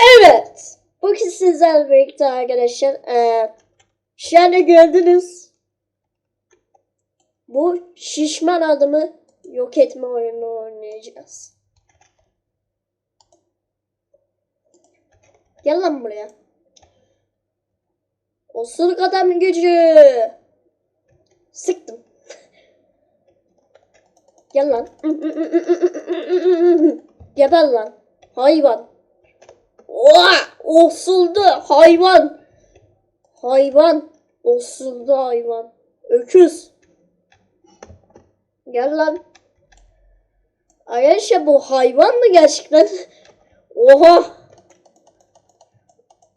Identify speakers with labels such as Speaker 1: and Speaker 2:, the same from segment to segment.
Speaker 1: Evet. Bugün sizlerle birlikte arkadaşlar eee şu gördünüz. Bu şişman adamı yok etme oyunu oynayacağız. Gel lan buraya. Osuruk adam gücü. Sıktım. Gel lan. Geber lan. Hayvan. Oha! Osuldu hayvan. Hayvan. Osuldu hayvan. Öküz. Gel lan. Ayşe bu hayvan mı gerçekten? Oha.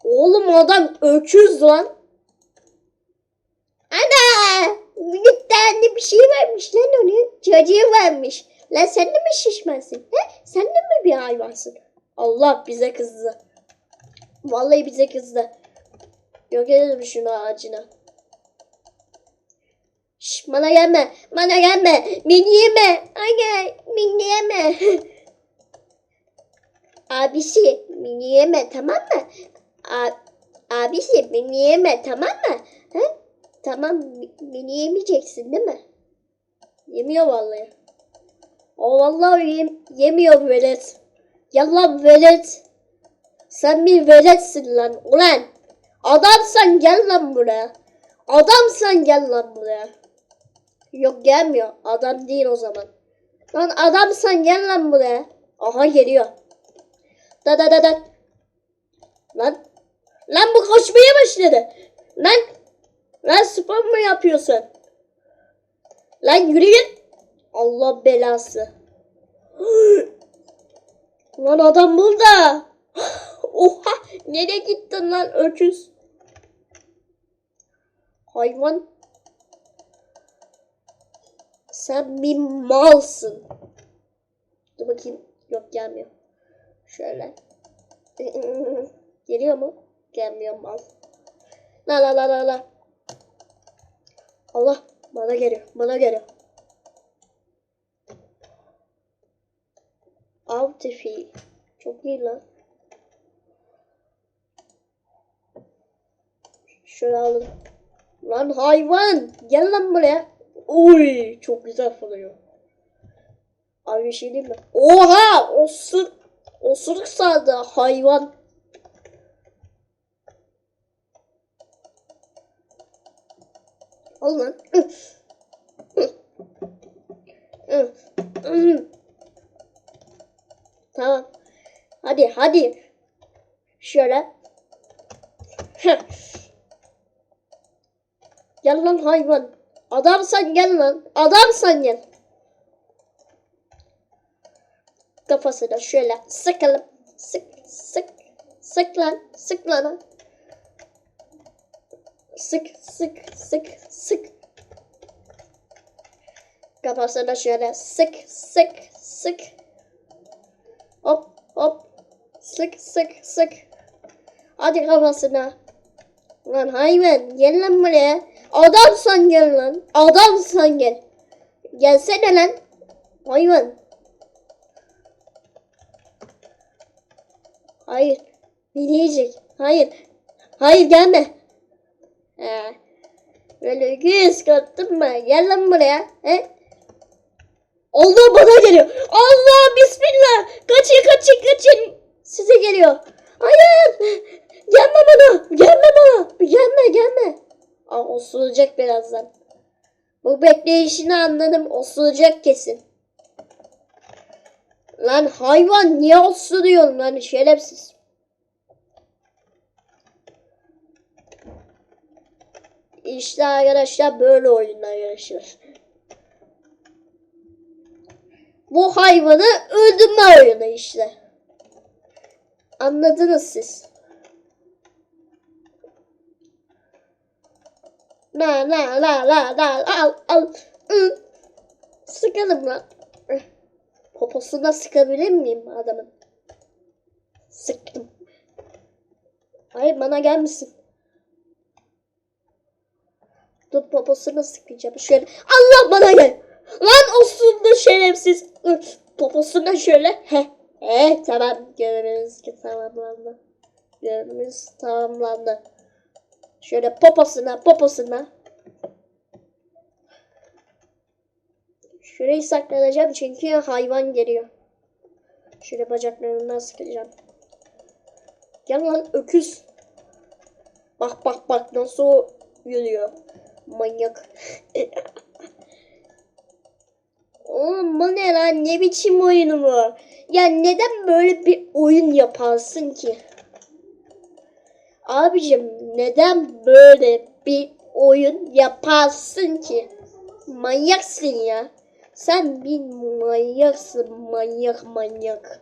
Speaker 1: Oğlum adam öküz lan. Ana! Bir bir şey vermiş lan onu. Çocuğu vermiş. Lan sen de mi şişmansın? He? Sen de mi bir hayvansın? Allah bize kızdı. Vallahi bize kızdı. Yok edelim şunu ağacına. Şş, bana gelme. Bana gelme. Beni yeme. Aga beni yeme. Abisi beni yeme tamam mı? A abisi beni yeme tamam mı? He? Tamam beni yemeyeceksin değil mi? Yemiyor vallahi. O vallahi yem yemiyor velet. Yallah velet. Sen bir veletsin lan ulan. Adamsan gel lan buraya. Adamsan gel lan buraya. Yok gelmiyor. Adam değil o zaman. Lan adamsan gel lan buraya. Aha geliyor. Da da da da. Lan. Lan bu koşmaya başladı. Lan. Lan spor mu yapıyorsun? Lan yürü git. Allah belası. Lan adam burada. Oha. Nereye gittin lan öküz? Hayvan. Sen bir malsın. Dur bakayım. Yok gelmiyor. Şöyle. Geliyor mu? Gelmiyor mal. La la la la la. Allah bana geliyor. Bana geliyor. Av tipi. Çok iyi lan. Şöyle alın. Lan hayvan. Gel lan buraya. Uy çok güzel fırlıyor. Abi bir şey diyeyim mi? Oha! Osur, osuruk sardı hayvan. Al lan. tamam. Hadi hadi. Şöyle. Gel lan hayvan. Adamsan gel lan. Adamsan gel. Kafasına şöyle sıkalım. Sık sık. Sık lan. Sık lan. Sık sık sık sık. Kafasına şöyle sık sık sık. Hop hop. Sık sık sık. Hadi kafasına. Lan hayvan gel lan buraya. Adamsan gel lan. Adamsan gel. Gelsene lan. Hayvan. Hayır. Beni yiyecek. Hayır. Hayır gelme. He. Böyle göz kattın mı? Gel lan buraya. He? Allah bana geliyor. Allah bismillah. Kaçın kaçın kaçın. Size geliyor. Hayır. Gelme bana. Gelme bana. Gelme gelme. Aa, osuracak birazdan. Bu bekleyişini anladım. Osuracak kesin. Lan hayvan niye osuruyorsun lan şerefsiz. İşte arkadaşlar böyle oyunlar arkadaşlar. Bu hayvanı öldürme oyunu işte. Anladınız siz. La la la la la al al. Hı. Sıkalım lan. Poposuna sıkabilir miyim adamın? Sıktım. Hayır bana gelmesin. Dur poposuna sıkacağım. Şöyle. Allah bana gel. Lan osurdu şerefsiz. Dur, Poposuna şöyle. He. He tamam. Görürüz ki tamam valla. Görevimiz tamamlandı. Şöyle poposuna poposuna. Şurayı saklanacağım çünkü hayvan geliyor. Şöyle bacaklarından sıkacağım. Gel lan öküz. Bak bak bak nasıl yürüyor. Manyak. Oğlum bu ne lan? Ne biçim oyunu bu? Ya neden böyle bir oyun yaparsın ki? Abicim neden böyle bir oyun yaparsın ki? Manyaksın ya. Sen bir manyaksın. Manyak manyak.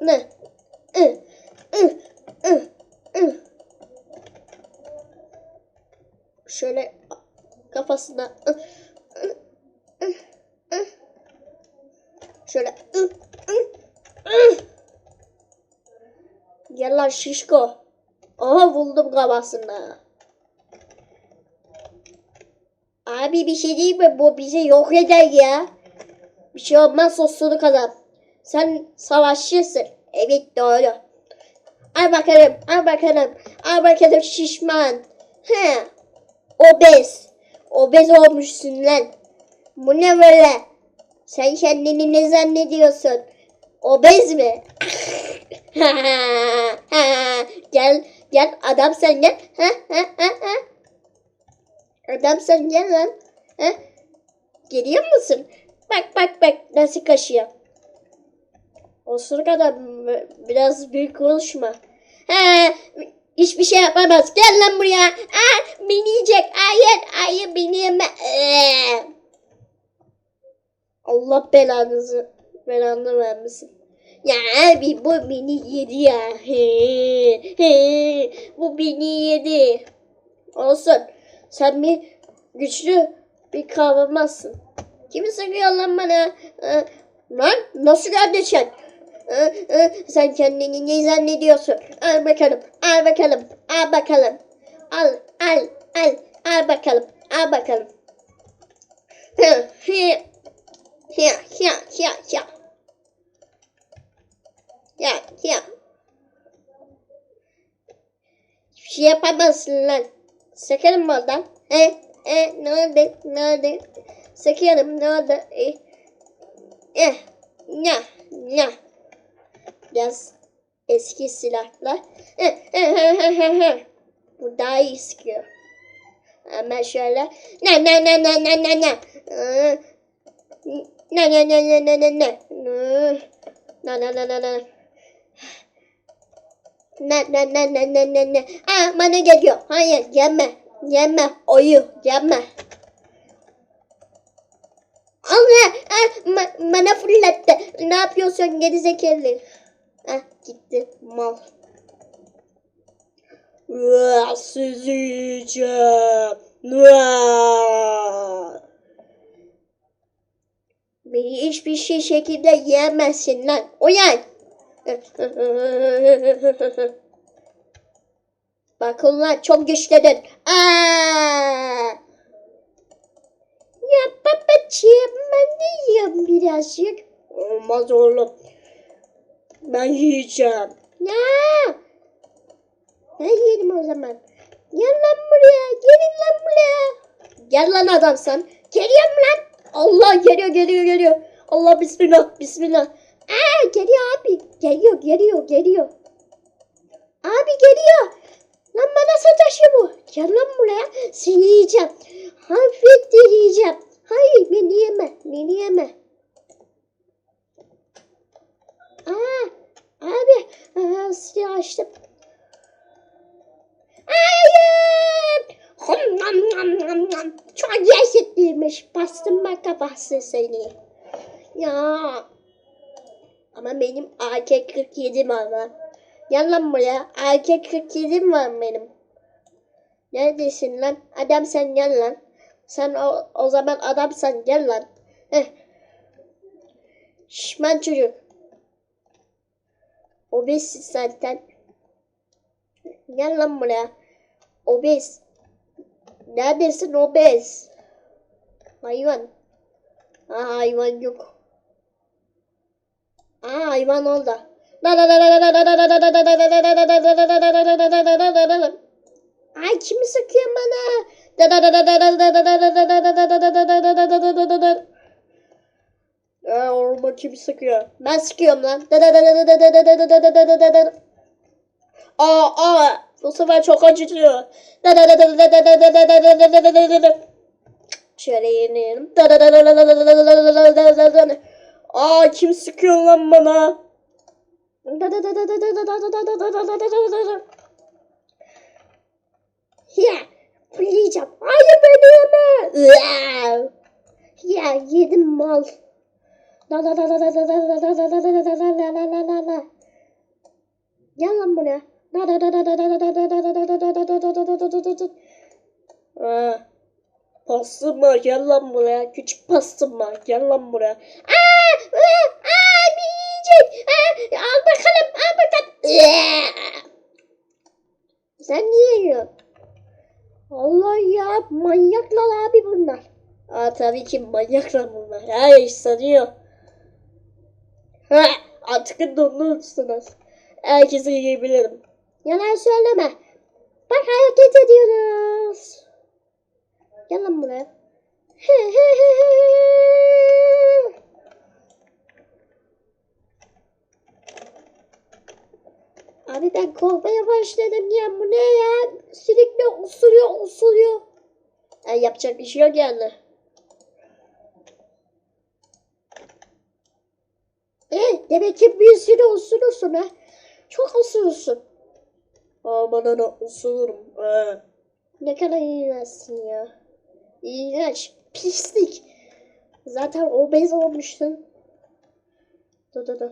Speaker 1: Ne? Şöyle kafasına şöyle. Gel lan şişko. Aha buldum kafasına. Abi bir şey değil mi? Bu bizi yok eder ya. Bir şey olmaz osuruk adam. Sen savaşçısın. Evet doğru. Al bakalım, al bakalım, al bakalım şişman. He. Obez. Obez olmuşsun lan. Bu ne böyle? Sen kendini ne zannediyorsun? Obez mi? gel, gel adam sen gel. Adam sen gel lan. Geliyor musun? Bak bak bak nasıl kaşıyor. Osuruk adam biraz büyük konuşma. Ha, hiçbir şey yapamaz. Gel lan buraya. Aa, beni yiyecek. Hayır, hayır beni yeme. Ee. Allah belanızı belanı vermesin. Ya abi bu beni yedi ya. He, he, bu beni yedi. Olsun. Sen bir güçlü bir kahramansın. Kimi sıkıyor lan bana? Ee, lan nasıl kardeşin? Ee, e, sen kendini ne zannediyorsun? Al bakalım, al bakalım, al bakalım. Al, al, al, al bakalım, al bakalım. Hı, hı. Ya, ya, ya, ya. Ya, ya. Hiçbir şey yapamazsın lan. Mı oradan? E, e, ne oldu, ne oldu? Ne? E, eh, ya, ya. Biraz eski silahlar. Eh, eh, eh, eh, eh. Bu daha iyi sıkıyor. Hemen şöyle. Ne, ne, ne, ne, ne, ne, ne. Ee, Ne, ne, ne, ne, ne, ne, ne. Ee, Ne, ne, ne, ne, ne. Ne ne ne ne ne ne ne. Aa bana geliyor. Hayır yeme. Yeme. Oyu yeme. Allah ah, bana fırlattı. Ne yapıyorsun geri zekalı? Ah gitti mal. Sizi yiyeceğim. Beni hiçbir şey şekilde yiyemezsin lan. Uyan. Bak ulan çok güçlüdün. Aa! Ya babacığım ben de yiyeyim birazcık. Olmaz oğlum. Ben yiyeceğim. Ya. Ben yerim o zaman. Gel lan buraya. Gelin lan buraya. Gel lan adam sen. Geliyorum lan. Allah geliyor geliyor geliyor. Allah bismillah bismillah. Aa geliyor abi. Geliyor geliyor geliyor. Abi geliyor. Lan bana sataşıyor bu. Gel lan buraya. Seni yiyeceğim. De yiyeceğim. Hayır beni yeme. Beni yeme. Aa, abi. Aa, açtım. Hom nam nam nam nam. Çok lezzetliymiş. Bastırma kafası seni. Ya. Ama benim AK-47 var lan. Gel lan buraya. AK-47 var benim. Neredesin lan? Adam sen gel lan. Sen o, o zaman adamsan gel lan. Heh. Şişman çocuk. Obezsin zaten. Gel lan buraya. Obez. Neredesin obez? Hayvan. Aa hayvan yok. Aa hayvan oldu. Ay kimi sıkıyor bana? Aa, orma kimi sıkıyor? Ben sıkıyorum lan. Aa, aa, bu sefer çok acıtıyor. Şöyle yenelim. Aa kim sıkıyor lan bana? Ya fırlayacağım. Hayır beni yeme. Ya yedim mal. La la la la la la la la la la la la la la la la. Gel lan buraya. Ha. Pastım var gel lan buraya. Küçük pastım var gel lan buraya. Aa, aa, aa bir yiyecek. Aa, al bakalım al bakalım. Sen niye yiyorsun? Allah ya manyaklar abi bunlar. Aa tabii ki manyaklar bunlar. Her sanıyor. Ha, artık donunu tutsunuz. Herkese yiyebilirim. Yalan söyleme. Bak hareket ediyoruz. Gel lan buraya. Abi ben korkmaya başladım ya. Bu ne ya? Sürekli usuruyor usuruyor. Yani yapacak bir şey yok yani. E, demek ki bir sürü usurursun ha. Çok usurursun. Aa bana ne usururum. Ee. Ne kadar iğrençsin ya. İğrenç. Pislik. Zaten obez olmuştun. Dur dur dur.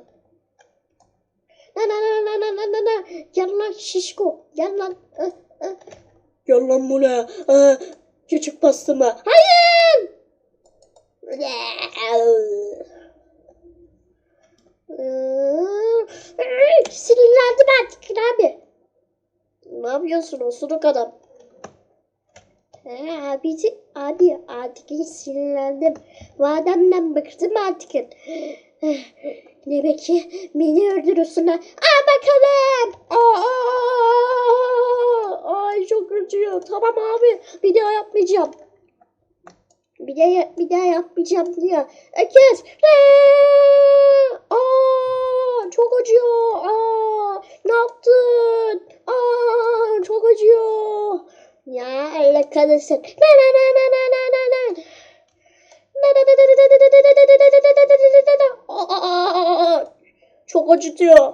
Speaker 1: Na na na na na na na na. Gel lan şişko. Gel lan. Ih, ih. Gel lan buraya. Küçük pastırma. Hayır. Sinirlendim artık abi. Ne yapıyorsun osuruk adam? He, abici, abi artık sinirlendim. Bu adamdan bıktım artık. Demek ki beni öldürürsün. Aa bakalım. Aa, ay çok acıyor. Tamam abi bir daha yapmayacağım. Bir daha, bir daha yapmayacağım diyor. Öküz. Aa, çok acıyor. Aa, ne yaptın? Aa, çok acıyor. Ya Allah kahretsin. Na na na na na na na na. Çok acıtıyor.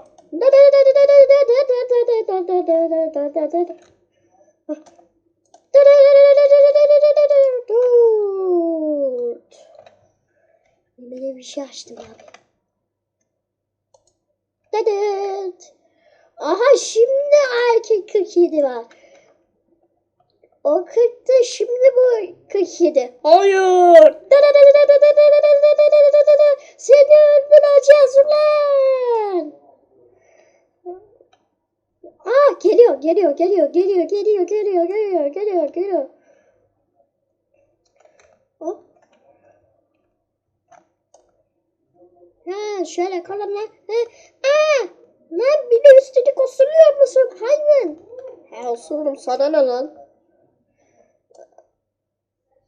Speaker 1: Böyle bir şey açtım abi. Dadıt. Aha şimdi erkek 47 var. O 40'tı şimdi bu 47. Hayır. Seni öldüreceğiz ulan. Ah geliyor geliyor geliyor geliyor geliyor geliyor geliyor geliyor geliyor. Hop. Ha şöyle kalın lan. Ha. Aa, lan bir de üstelik osuruyor musun hayvan? Ha osururum sana ne lan?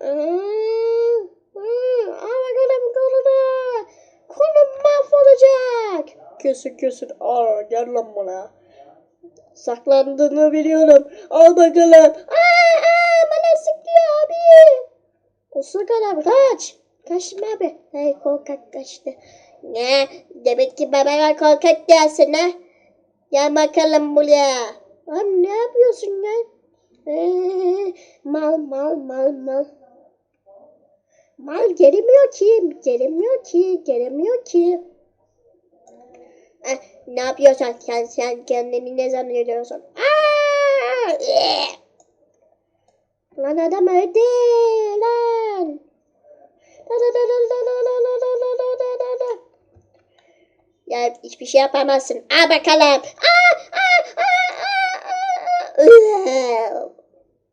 Speaker 1: Ama kolum koluna. Kolum mahvolacak. Kesin kesin. Aa gel lan bana. Saklandığını biliyorum. Al bakalım. Aa, aa bana sıkıyor abi. O sık adam kaç. Kaçma abi. Hey korkak kaçtı. Ne? Demek ki babalar korkak dersin ha? Gel bakalım buraya. Abi ne yapıyorsun ya? Ee, mal mal mal mal. Mal gelemiyor ki, gelemiyor ki, gelemiyor ki. Eh, ne yapıyorsan sen, sen kendini ne zannediyorsun? Aa! Ee! Lan adam öldü lan. La la la la la la la la. Ya hiçbir şey yapamazsın. Al bakalım. Aa, aa, aa, aa, aa.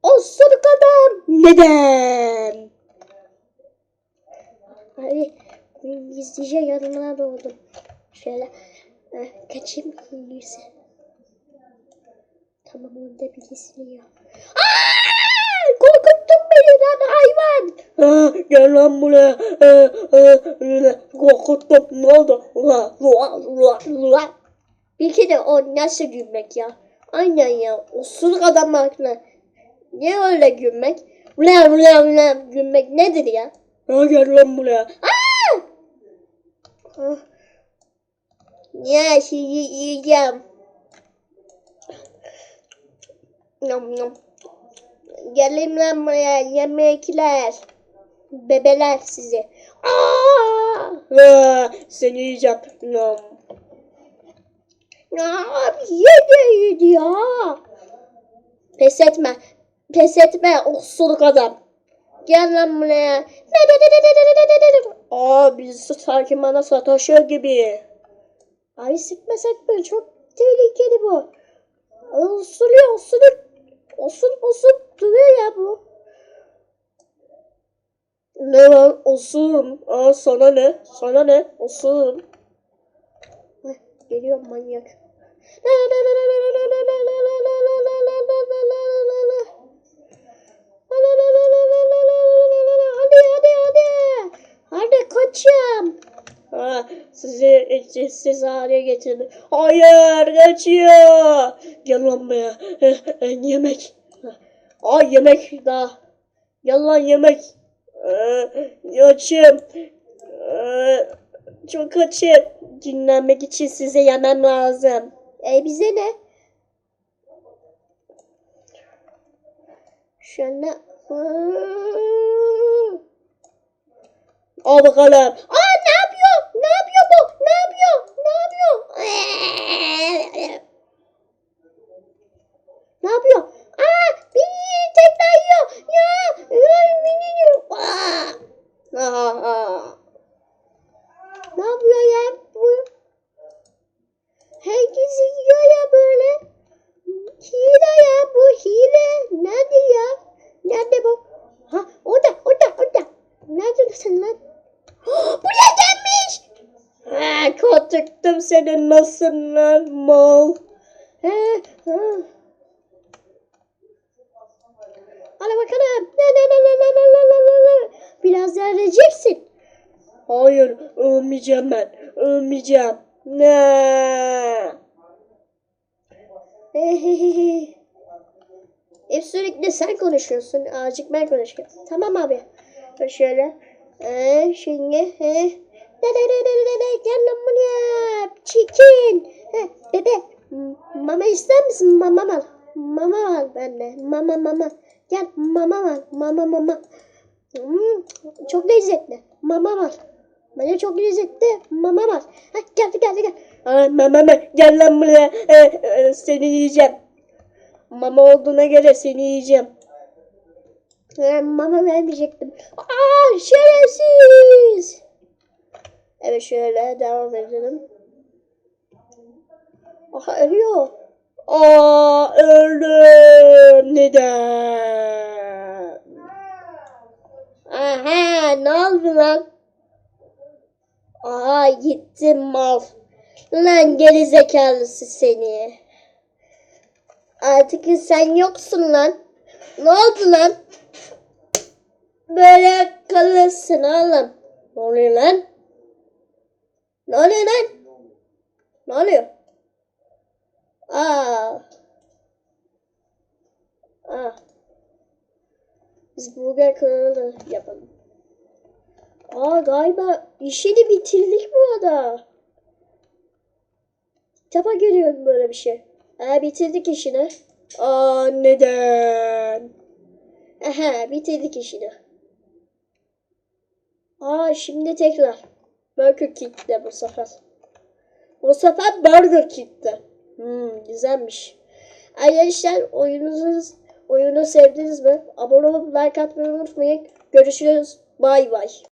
Speaker 1: O soruk adam. Neden? Abi gizlice yanına doğdum. Şöyle eh, kaçayım iyiyse. Tamam onda birisini ya. Aa! Beni lan hayvan.
Speaker 2: Ha, gel lan buraya. Ha, ha, korkuttum. Ne oldu? Ula, ula, ula, ula.
Speaker 1: Bir kere o nasıl gülmek ya? Aynen ya. Osuruk adam aklına. Niye öyle gülmek? Ulan ulan ulan gülmek nedir ya?
Speaker 2: Ha, gel lan buraya.
Speaker 1: Ah. Ya şimdi yiyeceğim. Nom nom. Gelin lan buraya yemekler. Bebeler sizi. Aa!
Speaker 2: Seni yiyeceğim. Nom.
Speaker 1: Abi yedi yedi ya. Pes etme. Pes etme osuruk adam. Gel lan buraya.
Speaker 2: Aa, bizi sanki bana sataşıyor gibi.
Speaker 1: Ay sıkma sıkma çok tehlikeli bu. Osuruyor osurup osur osur duruyor ya bu.
Speaker 2: Ne lan osurum. Aa, sana ne? Sana ne? Osurum.
Speaker 1: Heh, geliyor manyak. Hadi hadi koçum.
Speaker 2: Ha, sizi etkisiz hale getirdi. Hayır, kaçıyor. Gel lan eh, yemek. Ay yemek daha. Gel lan yemek. Ee, açım. Çok açım. Dinlenmek için size yemem lazım.
Speaker 1: E bize ne? Şöyle.
Speaker 2: Al bakalım.
Speaker 1: Aa? Ne yapıyor bu? Ne yapıyor? Ne yapıyor? Ne yapıyor? Aa beni tekrar yiyor. Ya beni yiyor. Aa,
Speaker 2: aa.
Speaker 1: Ne yapıyor ya
Speaker 2: seni nasıl
Speaker 1: normal? Ana bakalım. Biraz yerleyeceksin.
Speaker 2: Hayır, ölmeyeceğim ben. Ölmeyeceğim. Ne?
Speaker 1: Hep sürekli sen konuşuyorsun. Azıcık ben konuşayım. Tamam abi. Şöyle. Ee, şimdi. He. Gel lan buraya. Çikin. He, bebe. Mama ister misin? Mama al. Mama al bende. Mama mama. Gel mama al. Mama mama. Hmm, çok lezzetli. Mama var. Bana çok lezzetli. Mama var. Ha, geldi geldi gel.
Speaker 2: Ay mama gel lan buraya. Ee, e, seni yiyeceğim. Mama olduğuna göre seni yiyeceğim.
Speaker 1: Ben mama vermeyecektim. Aa şerefsiz. Evet şöyle devam edelim. Aha ölüyor.
Speaker 2: Aa öldüm. Neden?
Speaker 1: Aha ne oldu lan? Aha gittim mal. Lan geri zekalısı seni. Artık sen yoksun lan. Ne oldu lan? Böyle kalırsın oğlum. Ne oluyor lan? Ne oluyor lan? Ne oluyor? Aa. Aa. Biz burger kanalı yapalım. Aa galiba işini bitirdik bu arada. Kitaba geliyor böyle bir şey. Aa bitirdik işini.
Speaker 2: Aa neden?
Speaker 1: Aha bitirdik işini. Aa şimdi tekrar. Burger King'de bu sefer. Bu sefer Burger King'de. Hmm, güzelmiş. Arkadaşlar oyununuzu oyunu sevdiniz mi? Abone olup like atmayı unutmayın. Görüşürüz. Bay bay.